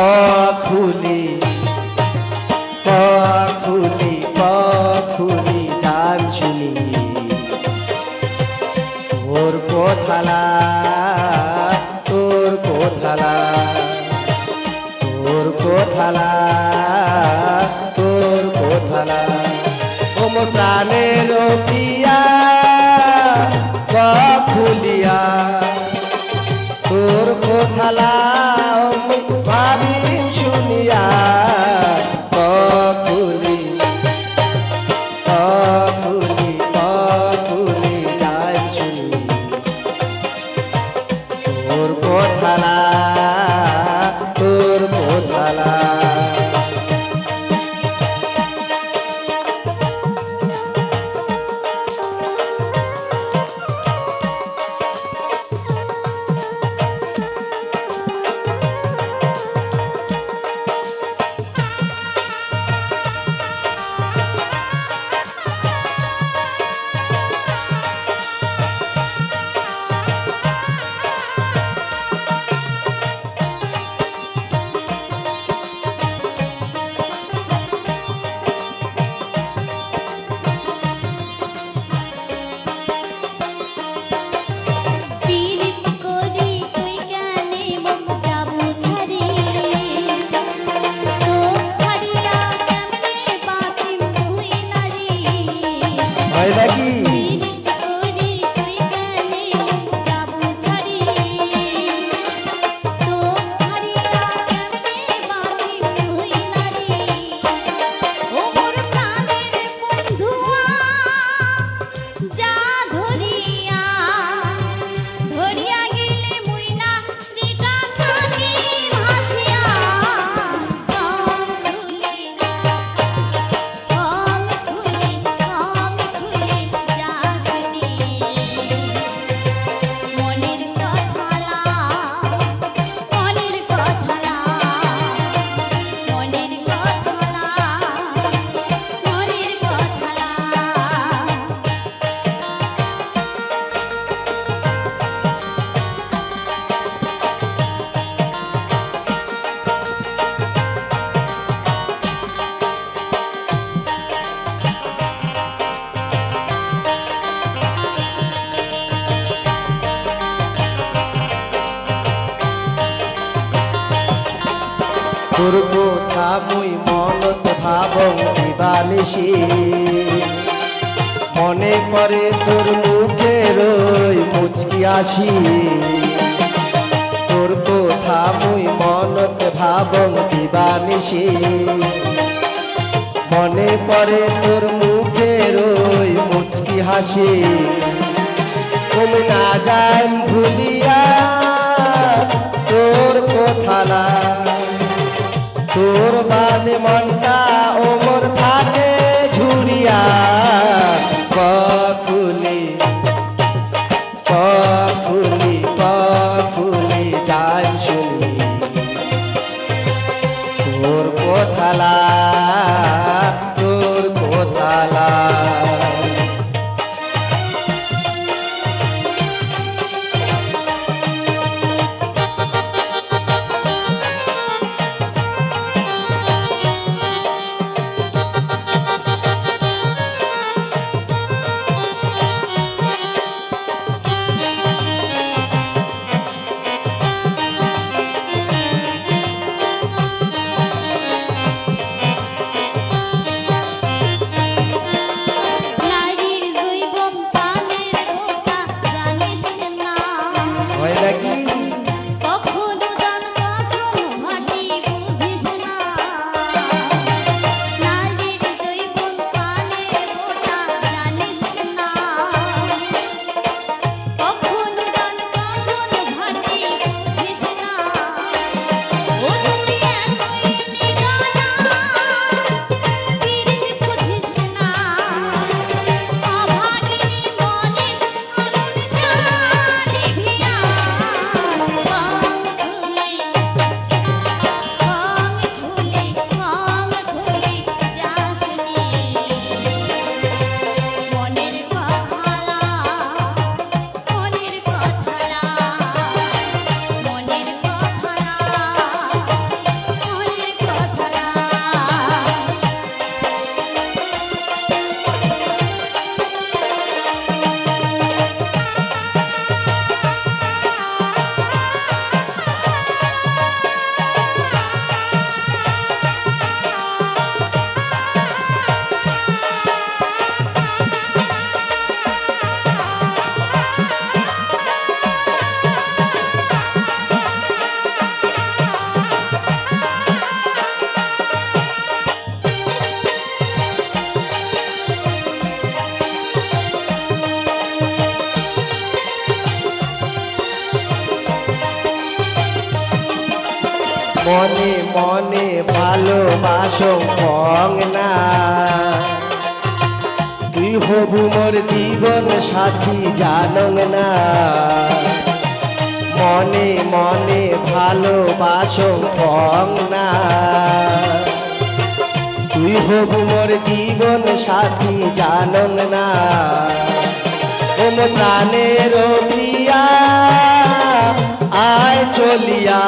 পাখুলি পাখুলি পাখুলি গান শুনি তোর কোথালা তোর কোথালা তোর কোথালা তোর কোথালা। ওমর প্রাণের পিয়া ফুলিয়া তোর কোথালা। হয় নাকি? তোর কথা মুই মনত ভাবং দিবানিসি মনে পড়ে তোর মুখের ওই মুচকি আসি। তোর কথা মুই মনত ভাবং দিবানিসি মনে পড়ে তোর মুখের ওই মুচকি হাসি। তুমি না যাই ভুলিয়া তোর কোথালা তোর বাদে মনটা ওমর থাকে ঝুরিয়া। কখুলি কখুলি কখুলি যাই শুনি। তোর কোথালা মনে মনে ভালোবাসো না। তুই হবু জীবন সাথী জানং না। মনে মনে ভালোবাসো না। তুই হবু জীবন সাথী জানং না। ও মোর প্রাণের প্রিয়া আয় চলিয়া